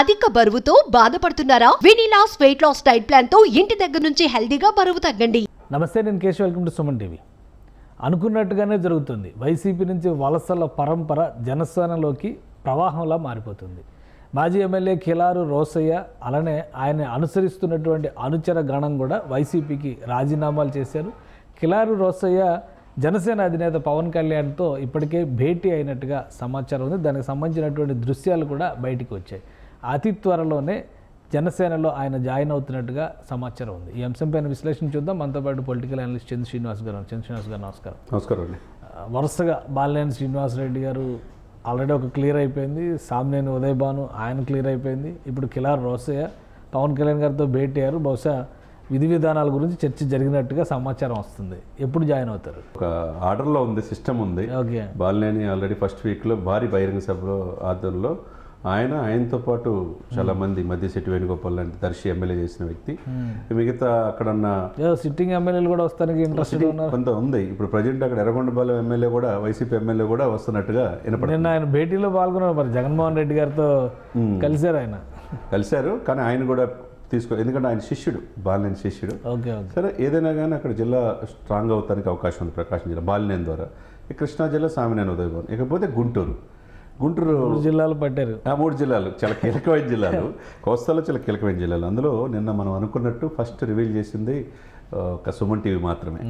అధిక బరువుతో బాధపడుతున్నారా? వినీలాస్ వెయిట్ లాస్ డైట్ ప్లాన్తో ఇంటి దగ్గర నుంచి హెల్దీగా బరువు తగ్గండి. నమస్తే నేను Keshav. Welcome to Suman TV అనుకున్నట్టుగానే జరుగుతుంది. వైసీపీ నుంచి వలసల పరంపర జనసేనలోకి ప్రవాహంలా మారిపోతుంది. మాజీ ఎమ్మెల్యే కిలారు రోసయ్య అలానే ఆయన అనుసరిస్తున్నటువంటి అనుచర గణం కూడా వైసీపీకి రాజీనామాలు చేశారు. కిలారు రోసయ్య జనసేన అధినేత పవన్ కళ్యాణ్తో ఇప్పటికే భేటీ అయినట్టుగా సమాచారం ఉంది. దానికి సంబంధించినటువంటి దృశ్యాలు కూడా బయటికి వచ్చాయి. అతి త్వరలోనే జనసేనలో ఆయన జాయిన్ అవుతున్నట్టుగా సమాచారం ఉంది. ఈ అంశంపైన విశ్లేషణ చూద్దాం. మనతో పాటు పొలిటికల్ అనలిస్ట్ చంద్ర శ్రీనివాస్ గారు చంద్ర శ్రీనివాస్ గారు నమస్కారం. నమస్కారం అండి. వరుసగా బాలినేని శ్రీనివాసరెడ్డి గారు ఆల్రెడీ ఒక క్లియర్ అయిపోయింది. సామ్నేని ఉదయ్ భాను ఆయన క్లియర్ అయిపోయింది. ఇప్పుడు కిలార్ రోసయ్య పవన్ కళ్యాణ్ గారితో భేటీ అయ్యారు. బహుశా విధి విధానాల గురించి చర్చ జరిగినట్టుగా సమాచారం వస్తుంది. ఎప్పుడు జాయిన్ అవుతారు? ఒక ఆర్డర్లో ఉంది సిస్టమ్ ఉంది. ఓకే. బాలినేని ఆల్రెడీ ఫస్ట్ వీక్లో భారీ బహిరంగ సభలో ఆధ్వర్యంలో ఆయన ఆయనతో పాటు చాలా మంది మధ్యశెట్టి వేణుగోపాల్ లాంటి దర్శి ఎమ్మెల్యే చేసిన వ్యక్తి. మిగతా అక్కడన్న ఏదో సిట్టింగ్ ఎమ్మెల్యేలు కూడా వస్తానికి ఇంట్రెస్టెడ్ ఉన్నారు. కొంత ఉంది. ఇప్పుడు ప్రజెంట్ అక్కడ ఎర్రగొండపాలెం ఎమ్మెల్యే కూడా వైసీపీ ఎమ్మెల్యే కూడా వస్తున్నట్టుగా నిన్న ఆయన భేటీలో పాల్గొన్నారు. మరి జగన్మోహన్ రెడ్డి గారితో కలిశారు ఆయన. కలిశారు కానీ ఆయన కూడా తీసుకో ఎందుకంటే ఆయన శిష్యుడు బాలినేని శిష్యుడు. సరే ఏదైనా కానీ అక్కడ జిల్లా స్ట్రాంగ్ అవుతానికి అవకాశం ఉంది ప్రకాశం జిల్లా బాలినేని ద్వారా. కృష్ణా జిల్లా సామినేని ఉదయభవన్ ఇకపోతే గుంటూరు. గుంటూరు జిల్లాలు పట్టారు. ఆ మూడు జిల్లాలు. చాలా కీలకమైన జిల్లాలు. కోస్తాలో చాలా కీలకమైన జిల్లాలు. అందులో నిన్న మనం అనుకున్నట్టు ఫస్ట్ రివీల్ చేసింది ఒక సుమన్ టీవీ మాత్రమే.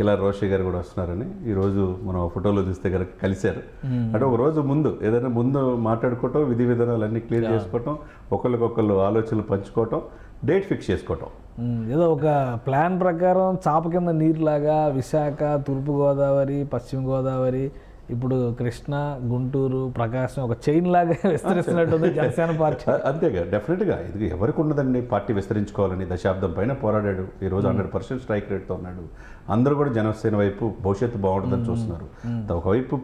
ఇలా రోషి గారు కూడా వస్తున్నారని ఈ రోజు మనం ఆ ఫోటోలో చూస్తే కనుక కలిశారు. అంటే ఒక రోజు ముందు ఏదైనా ముందు మాట్లాడుకోవటం విధి విధానాలు అన్ని క్లియర్ చేసుకోవటం ఒకరికొకళ్ళు ఆలోచనలు పంచుకోవటం డేట్ ఫిక్స్ చేసుకోవటం. ఏదో ఒక ప్లాన్ ప్రకారం చాప కింద నీరులాగా విశాఖ తూర్పు గోదావరి పశ్చిమ గోదావరి ఇప్పుడు కృష్ణా గుంటూరు ప్రకాశం ఒక చైన్ లాగా విస్తరిస్తున్నట్టుంది జనసేన పార్టీ. అంతేగా డెఫినెట్గా ఇది ఎవరికి ఉన్నదండి పార్టీ విస్తరించుకోవాలని దశాబ్దం పైన పోరాడాడు. ఈ రోజు హండ్రెడ్ పర్సెంట్ స్ట్రైక్ రేట్తో ఉన్నాడు. అందరూ కూడా జనసేన వైపు భవిష్యత్తు బాగుంటుందని చూస్తున్నారు. ఒకవైపు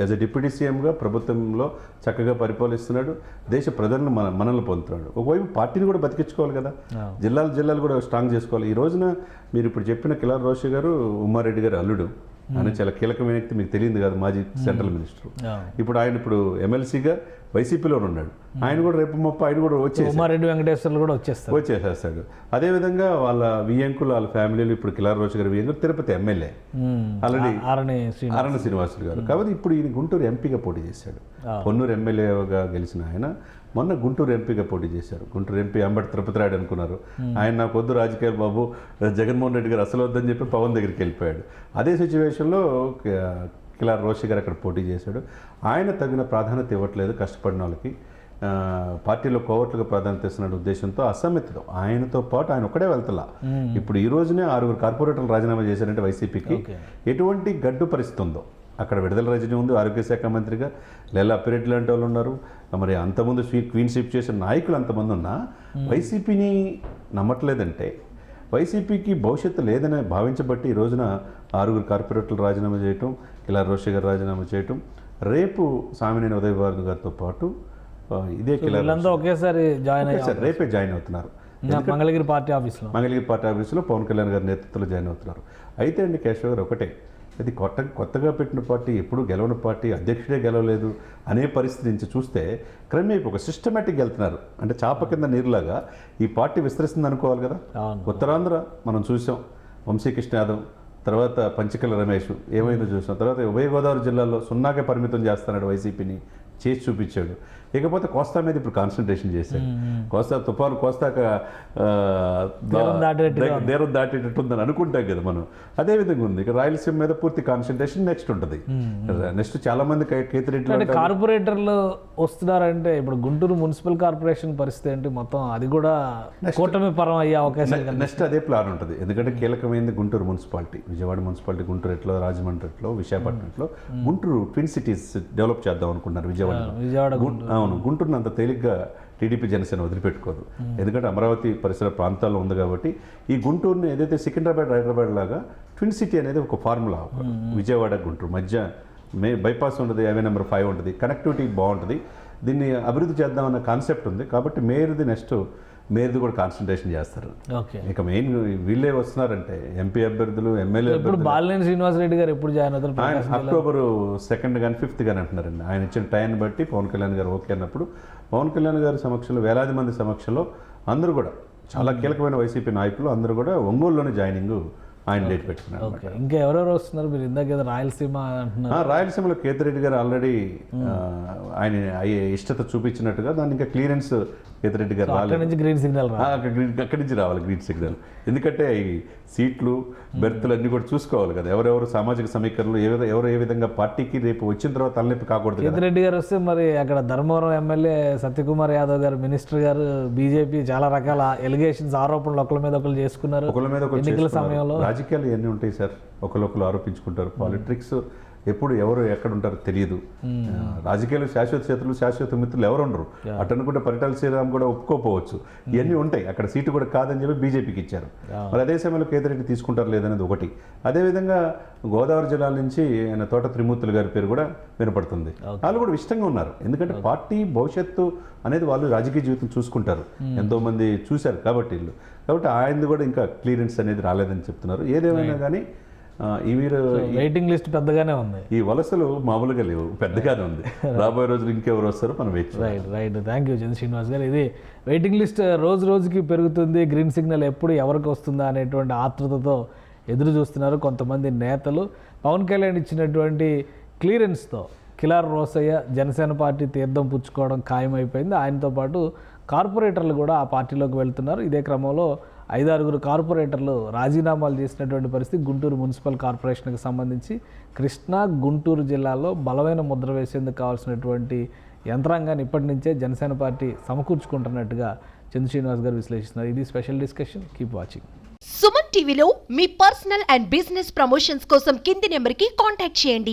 యాజ్ ఎ డిప్యూటీ సీఎంగా ప్రభుత్వంలో చక్కగా పరిపాలిస్తున్నాడు. దేశ ప్రజలను మన మనల్ని పొందుతున్నాడు. ఒకవైపు పార్టీని కూడా బతికించుకోవాలి కదా. జిల్లాలు జిల్లాలు కూడా స్ట్రాంగ్ చేసుకోవాలి. ఈ రోజున మీరు ఇప్పుడు చెప్పిన కిలార్ రోషి గారు ఉమ్మారెడ్డి గారు అల్లుడు. ఆయన చాలా కీలకమైన వ్యక్తి మీకు తెలియదు కాదు మాజీ సెంట్రల్ మినిస్టర్. ఇప్పుడు ఆయన ఇప్పుడు ఎమ్మెల్సీగా వైసీపీలో ఉన్నాడు. ఆయన కూడా రేపు మొప్ప ఆయన కూడా వచ్చే ఉమారెడ్డి వెంకటేశ్వర్లు కూడా వచ్చేస్తారు. వచ్చేసేస్తాడు. అదేవిధంగా వాళ్ళ వియ్యంకులు వాళ్ళ ఫ్యామిలీలు ఇప్పుడు కిలార్ రోజు గారు వియ్యంకులు తిరుపతి ఎమ్మెల్యే. ఆల్రెడీ ఆరణి శ్రీ అరణ శ్రీనివాసులు గారు. కాబట్టి ఇప్పుడు ఈయన గుంటూరు ఎంపీగా పోటీ చేశాడు. పొన్నూరు ఎమ్మెల్యేగా గెలిచిన ఆయన. మొన్న గుంటూరు ఎంపీగా పోటీ చేశారు. గుంటూరు ఎంపీ అంబటి తిరుపతి రాయుడు అనుకున్నారు ఆయన నాకు వద్దు రాజకీయాలు బాబు జగన్మోహన్ రెడ్డి గారు అసలు వద్దని చెప్పి పవన్ దగ్గరికి వెళ్ళిపోయాడు. అదే సిచ్యువేషన్లో కిలార్ రోషి గారు అక్కడ పోటీ చేశాడు. ఆయన తగిన ప్రాధాన్యత ఇవ్వట్లేదు కష్టపడిన వాళ్ళకి. పార్టీలో కోవట్లుగా ప్రాధాన్యత ఇస్తున్న ఉద్దేశంతో అసమ్మితుడు ఆయనతో పాటు ఆయన ఒక్కడే వెళ్తలా. ఇప్పుడు ఈ రోజునే ఆరుగురు కార్పొరేటర్లు రాజీనామా చేశారంటే వైసీపీకి. ఎటువంటి గడ్డు పరిస్థితి ఉందో. అక్కడ విడుదల రజని ఉంది ఆరోగ్య శాఖ మంత్రిగా. లెలా అప్పిరెడ్డి లాంటి వాళ్ళు ఉన్నారు. మరి అంతకుముందు స్వీ క్వీన్ షిప్ చేసిన నాయకులు అంతమంది ఉన్నా వైసీపీని నమ్మట్లేదంటే వైసీపీకి భవిష్యత్తు లేదని భావించబట్టి ఈ రోజున ఆరుగురు కార్పొరేటర్లు రాజీనామా చేయటం ఇలా రోషి గారు రాజీనామా చేయటం రేపు సామినేని ఉదయభారతి గారితో పాటు ఇదే కిలా వీళ్ళంతా ఒకేసారి జాయిన్ అయ్యారు. రేపే జాయిన్ అవుతున్నారు. మంగళగిరి పార్టీ ఆఫీస్లో. మంగళగిరి పార్టీ ఆఫీసులో పవన్ కళ్యాణ్ గారి నేతృత్వంలో జాయిన్ అవుతున్నారు. అయితే అండి కేశవ్ గారు ఒకటే ఇది కొత్త కొత్తగా పెట్టిన పార్టీ ఎప్పుడు గెలవని పార్టీ అధ్యక్షుడే గెలవలేదు అనే పరిస్థితి నుంచి చూస్తే క్రమేపీ ఒక సిస్టమేటిక్ వెళ్తున్నారు. అంటే చాప కింద నీరులాగా ఈ పార్టీ విస్తరిస్తుంది అనుకోవాలి కదా. ఉత్తరాంధ్ర మనం చూసాం. వంశీకృష్ణ యాదవ్ తర్వాత పంచకల రమేష్ ఏమైందో చూసాం. తర్వాత ఉభయ గోదావరి జిల్లాలో సున్నాకే పరిమితం చేస్తున్నాడు వైసీపీని. చేసి చూపించాడు. ఇకపోతే కోస్తా మీద ఇప్పుడు కాన్సన్ట్రేషన్ చేశాడు. కోస్తా తుఫాను కోస్తాక ఆ, తీరం దాటేట్టుగా దే- తీరం దాటేటట్టు ఉందని అనుకుంటాం కదా మనం. అదే విధంగా ఉంది. ఇక రాయలసీమ మీద పూర్తి కాన్సన్ట్రేషన్ నెక్స్ట్ ఉంటుంది. నెక్స్ట్ చాలా మంది కేతిరెడ్డి అంటే కార్పొరేటర్లు వస్తున్నారంటే ఇప్పుడు గుంటూరు మున్సిపల్ కార్పొరేషన్ పరిస్థితి ఏంటి? మొత్తం అది కూడా కూటమి పరం అయ్యే అవకాశం నెక్స్ట్ అదే ప్లాన్ ఉంటుంది. ఎందుకంటే కీలకమైనది గుంటూరు మున్సిపాలిటీ. విజయవాడ మున్సిపాలిటీ గుంటూరు ఎట్లో రాజమండ్రి ఎట్లో విశాఖపట్నంలో గుంటూరు ట్విన్ సిటీస్ డెవలప్ చేద్దాం అనుకున్నారు విజయవాడ విజయవాడ అవును గుంటూరుని అంత తేలిగ్గా టీడీపీ జనసేన వదిలిపెట్టుకోదు. ఎందుకంటే అమరావతి పరిసర ప్రాంతాల్లో ఉంది కాబట్టి ఈ గుంటూరుని ఏదైతే సికింద్రాబాద్ హైదరాబాద్ లాగా ట్విన్ సిటీ అనేది ఒక ఫార్ములా. విజయవాడ గుంటూరు మధ్య మే బైపాస్ ఉంటుంది హైవే నెంబర్ ఫైవ్ ఉంటుంది. కనెక్టివిటీ బాగుంటుంది. దీన్ని అభివృద్ధి చేద్దామన్న కాన్సెప్ట్ ఉంది. కాబట్టి మేయర్ది నెక్స్ట్ మీది కూడా కాన్సన్ట్రేషన్ చేస్తారు. ఓకే. ఇక మెయిన్ వీళ్ళే వస్తున్నారంటే ఎంపీ అభ్యర్థులు ఎమ్మెల్యే ఇప్పుడు బాలినేని శ్రీనివాసరెడ్డి గారు ఎప్పుడు జాయిన్ అవుతారు ఆయన అక్టోబర్ సెకండ్ కానీ ఫిఫ్త్ కానీ అంటున్నారండి. ఆయన ఇచ్చిన టైం బట్టి పవన్ కళ్యాణ్ గారు ఓకే అన్నప్పుడు పవన్ కళ్యాణ్ గారి సమక్షంలో వేలాది మంది సమక్షంలో అందరూ కూడా చాలా కీలకమైన వైసీపీ నాయకులు అందరూ కూడా ఒంగోలులోనే జాయినింగ్ ఆయన డేట్ పెట్టుకున్నారు ఇంకా ఎవరెవరు వస్తున్నారు? మీరు ఇందాక ఏదో రాయలసీమ అంటున్నారు. రాయలసీమలో కేతిరెడ్డి గారు ఆల్రెడీ ఆయన ఇష్టత చూపించినట్టుగా దాన్ని ఇంకా క్లియరెన్స్ కేతిరెడ్డి గారు అక్కడ నుంచి గ్రీన్ సిగ్నల్ అక్కడ గ్రీన్ అక్కడి నుంచి రావాలి గ్రీన్ సిగ్నల్ ఎందుకంటే ఈ సీట్లు బెర్తులు అన్ని కూడా చూసుకోవాలి కదా. ఎవరెవరు సామాజిక సమీకరణలు ఏ ఎవరు ఏ విధంగా పార్టీకి రేపు వచ్చిన తర్వాత తలనొప్పి కాకూడదు కదా. రెడ్డి గారు వస్తే మరి అక్కడ ధర్మవరం ఎమ్మెల్యే సత్యకుమార్ యాదవ్ గారు మినిస్టర్ గారు బీజేపీ చాలా రకాల ఎలిగేషన్స్ ఆరోపణలు ఒకరి మీద ఒకరు చేసుకున్నారు. ఒకళ్ళ మీద ఎన్నికల. సమయంలో. రాజకీయాలు ఎన్ని ఉంటాయి సార్. ఒకరొకరు ఆరోపించుకుంటారు. పాలిటిక్స్ ఎప్పుడు ఎవరు ఎక్కడ ఉంటారో తెలియదు రాజకీయాలు శాశ్వత చేతులు శాశ్వత మిత్రులు ఎవరు ఉండరు. అటు అనుకుంటే పరిటాల శ్రీరామ్ కూడా ఒప్పుకోపోవచ్చు. ఇవన్నీ ఉంటాయి. అక్కడ సీటు కూడా కాదని చెప్పి బీజేపీకి ఇచ్చారు. మరి అదే సమయంలో కేతిరెడ్డి తీసుకుంటారు లేదనేది ఒకటి. అదేవిధంగా గోదావరి జిల్లాల నుంచి ఆయన తోట త్రిమూర్తులు గారి పేరు కూడా వినపడుతుంది. వాళ్ళు కూడా ఇష్టంగా ఉన్నారు. ఎందుకంటే పార్టీ భవిష్యత్తు అనేది వాళ్ళు రాజకీయ జీవితం చూసుకుంటారు. ఎంతో మంది చూశారు కాబట్టి వీళ్ళు. కాబట్టి ఆయనది కూడా ఇంకా క్లియరెన్స్ అనేది రాలేదని చెప్తున్నారు. ఏదేమైనా కానీ వీరు వెయిటింగ్ లిస్ట్ పెద్దగానే ఉంది. ఈ వలసలు మామూలుగా లేవు పెద్దగానే ఉంది. రాబోయే రోజులు ఇంకెవరు వస్తారో మనం wait. Right right thank you Chandra Srinivas గారు. ఇది వెయిటింగ్ లిస్ట్ రోజు రోజుకి పెరుగుతుంది గ్రీన్ సిగ్నల్ ఎప్పుడు ఎవరికి వస్తుందా అనేటువంటి ఆతృతతో ఎదురు చూస్తున్నారు కొంతమంది నేతలు. పవన్ కళ్యాణ్ ఇచ్చినటువంటి క్లియరెన్స్తో కిలార్ రోసయ్య జనసేన పార్టీ తీర్థం పుచ్చుకోవడం ఖాయమైపోయింది. ఆయనతో పాటు కార్పొరేటర్లు కూడా ఆ పార్టీలోకి వెళ్తున్నారు. ఇదే క్రమంలో ఐదారుగురు కార్పొరేటర్లు రాజీనామాలు చేసినటువంటి పరిస్థితి గుంటూరు మున్సిపల్ కార్పొరేషన్కి సంబంధించి. కృష్ణా గుంటూరు జిల్లాలో బలమైన ముద్ర వేసేందుకు కావాల్సినటువంటి యంత్రాంగాన్ని ఇప్పటి నుంచే జనసేన పార్టీ సమకూర్చుకుంటున్నట్టుగా చంద్ర శ్రీనివాస్ గారు విశ్లేషిస్తున్నారు. ఇది special discussion. Keep watching. Suman టీవీలో మీ పర్సనల్ అండ్ బిజినెస్ ప్రమోషన్స్ కోసం కింది నెంబర్కి కాంటాక్ట్ చేయండి.